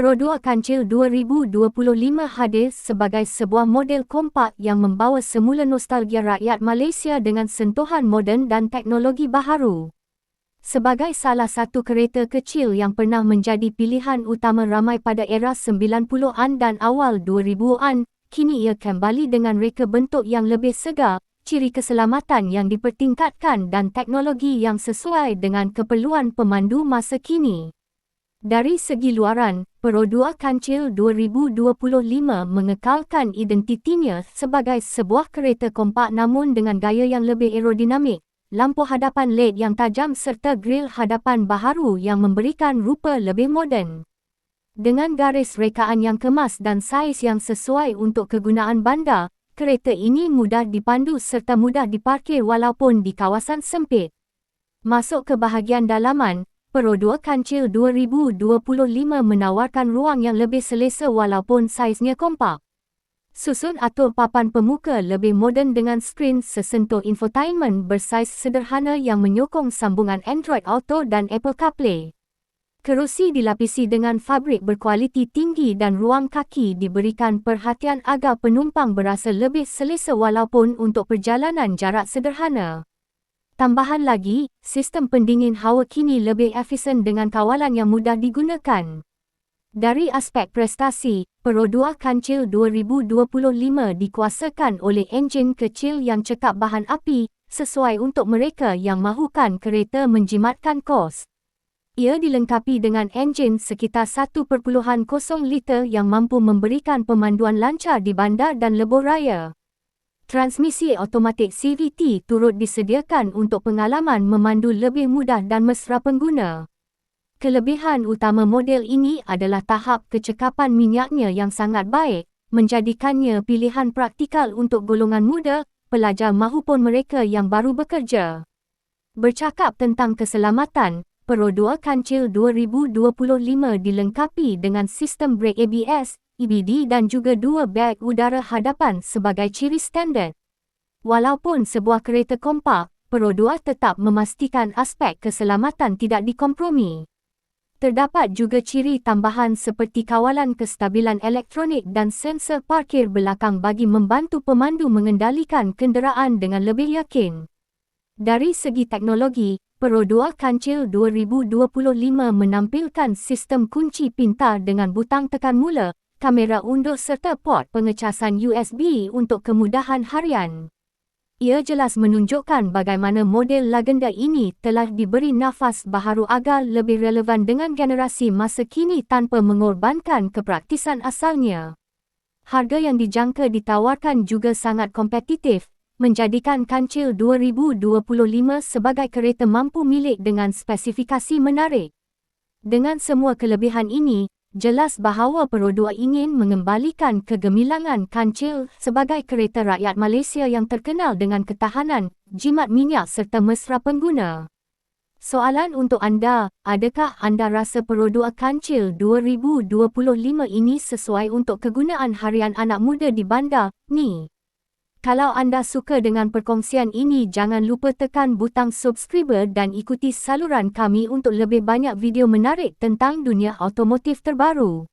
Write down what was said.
Pro 2 Kancil 2025 hadir sebagai sebuah model kompak yang membawa semula nostalgia rakyat Malaysia dengan sentuhan moden dan teknologi baharu. Sebagai salah satu kereta kecil yang pernah menjadi pilihan utama ramai pada era 90-an dan awal 2000-an, kini ia kembali dengan reka bentuk yang lebih segar, ciri keselamatan yang dipertingkatkan dan teknologi yang sesuai dengan keperluan pemandu masa kini. Dari segi luaran, 2 Kancil 2025 mengekalkan identitinya sebagai sebuah kereta kompak namun dengan gaya yang lebih aerodinamik, lampu hadapan LED yang tajam serta grill hadapan baharu yang memberikan rupa lebih moden. Dengan garis rekaan yang kemas dan saiz yang sesuai untuk kegunaan bandar, kereta ini mudah dipandu serta mudah diparkir walaupun di kawasan sempit. Masuk ke bahagian dalaman, 2 Kancil 2025 menawarkan ruang yang lebih selesa walaupun saiznya kompak. Susun atur papan pemuka lebih moden dengan skrin sesentuh infotainment bersaiz sederhana yang menyokong sambungan Android Auto dan Apple CarPlay. Kerusi dilapisi dengan fabrik berkualiti tinggi dan ruang kaki diberikan perhatian agar penumpang berasa lebih selesa walaupun untuk perjalanan jarak sederhana. Tambahan lagi, sistem pendingin hawa kini lebih efisien dengan kawalan yang mudah digunakan. Dari aspek prestasi, 2 Kancil 2025 dikuasakan oleh enjin kecil yang cekap bahan api sesuai untuk mereka yang mahukan kereta menjimatkan kos. Ia dilengkapi dengan enjin sekitar 1.0 liter yang mampu memberikan pemanduan lancar di bandar dan lebuh raya. Transmisi automatik CVT turut disediakan untuk pengalaman memandu lebih mudah dan mesra pengguna. Kelebihan utama model ini adalah tahap kecekapan minyaknya yang sangat baik, menjadikannya pilihan praktikal untuk golongan muda, pelajar mahupun mereka yang baru bekerja. Bercakap tentang keselamatan, 2 Kancil 2025 dilengkapi dengan sistem brake ABS, EBD dan juga dua beg udara hadapan sebagai ciri standard. Walaupun sebuah kereta kompak, 2 tetap memastikan aspek keselamatan tidak dikompromi. Terdapat juga ciri tambahan seperti kawalan kestabilan elektronik dan sensor parkir belakang bagi membantu pemandu mengendalikan kenderaan dengan lebih yakin. Dari segi teknologi, 2 Kancil 2025 menampilkan sistem kunci pintar dengan butang tekan mula, kamera undur serta port pengecasan USB untuk kemudahan harian. Ia jelas menunjukkan bagaimana model legenda ini telah diberi nafas baharu agar lebih relevan dengan generasi masa kini tanpa mengorbankan kepraktisan asalnya. Harga yang dijangka ditawarkan juga sangat kompetitif, menjadikan Kancil 2025 sebagai kereta mampu milik dengan spesifikasi menarik. Dengan semua kelebihan ini, jelas bahawa 2 ingin mengembalikan kegemilangan kancil sebagai kereta rakyat Malaysia yang terkenal dengan ketahanan, jimat minyak serta mesra pengguna. Soalan untuk anda, adakah anda rasa 2 Kancil 2025 ini sesuai untuk kegunaan harian anak muda di bandar ni? Kalau anda suka dengan perkongsian ini jangan lupa tekan butang subscribe dan ikuti saluran kami untuk lebih banyak video menarik tentang dunia otomotif terbaru.